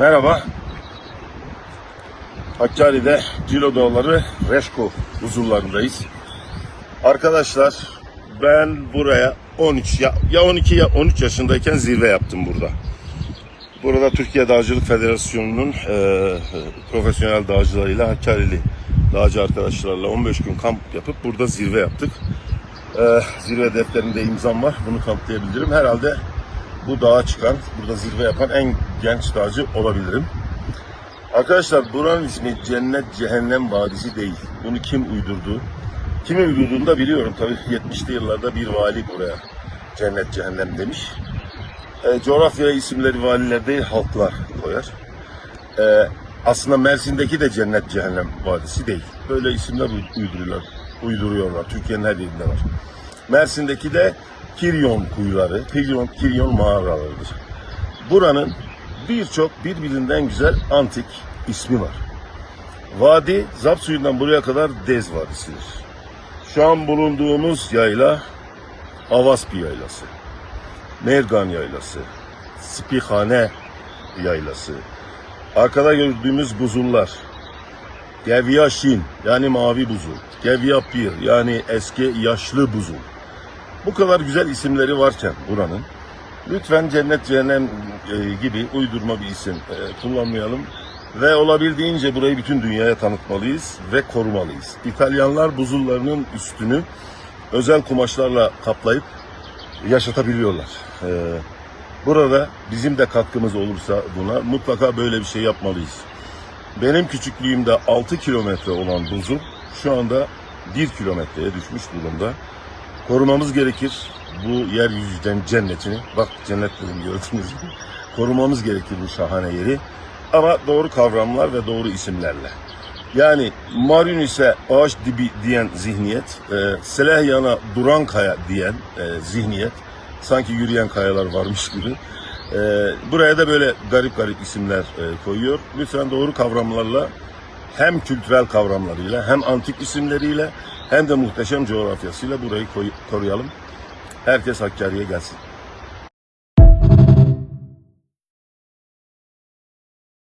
Merhaba. Hakkari'de Cilo Dağları Reşko huzurlarındayız. Arkadaşlar ben buraya 13 ya, ya 12 ya 13 yaşındayken zirve yaptım burada. Burada Türkiye Dağcılık Federasyonu'nun e, profesyonel dağcılarıyla Hakkari'li dağcı arkadaşlarla 15 gün kamp yapıp burada zirve yaptık. E, zirve defterinde imzam var. Bunu kanıtlayabilirim. Herhalde bu dağa çıkan, burada zirve yapan en genç dağcı olabilirim. Arkadaşlar buranın ismi Cennet Cehennem Vadisi değil. Bunu kim uydurdu? Kimin uydurduğunu da biliyorum. Tabii 70'li yıllarda bir vali buraya Cennet Cehennem demiş. E, coğrafyaya isimleri valiler değil halklar koyar. E, aslında Mersin'deki de Cennet Cehennem Vadisi değil. Böyle isimler uy- uyduruyorlar. Uyduruyorlar. Türkiye'nin her yerinde var. Mersin'deki de Kiryon kuyuları, Kiryon, Kiryon mağaralarıdır. Buranın birçok birbirinden güzel antik ismi var. Vadi Zap suyundan buraya kadar Dez Vadisi'dir. Şu an bulunduğumuz yayla Avaspi Yaylası, Mergan Yaylası, Spihane Yaylası, arkada gördüğümüz buzullar, Gevyaşin yani mavi buzul, Gevyapir yani eski yaşlı buzul. Bu kadar güzel isimleri varken buranın lütfen cennet cehennem e, gibi uydurma bir isim e, kullanmayalım ve olabildiğince burayı bütün dünyaya tanıtmalıyız ve korumalıyız. İtalyanlar buzullarının üstünü özel kumaşlarla kaplayıp yaşatabiliyorlar. E, burada bizim de katkımız olursa buna mutlaka böyle bir şey yapmalıyız. Benim küçüklüğümde 6 kilometre olan buzul şu anda 1 kilometreye düşmüş durumda. Korumamız gerekir bu yeryüzünden cennetini. Bak cennet dedim gördünüz mü? Korumamız gerekir bu şahane yeri. Ama doğru kavramlar ve doğru isimlerle. Yani Mariunis'e ağaç dibi diyen zihniyet, e, Selehyan'a duran kaya diyen e, zihniyet, sanki yürüyen kayalar varmış gibi. E, buraya da böyle garip garip isimler e, koyuyor. Lütfen doğru kavramlarla hem kültürel kavramlarıyla hem antik isimleriyle hem de muhteşem coğrafyasıyla burayı koruyalım. Herkes Hakkari'ye gelsin.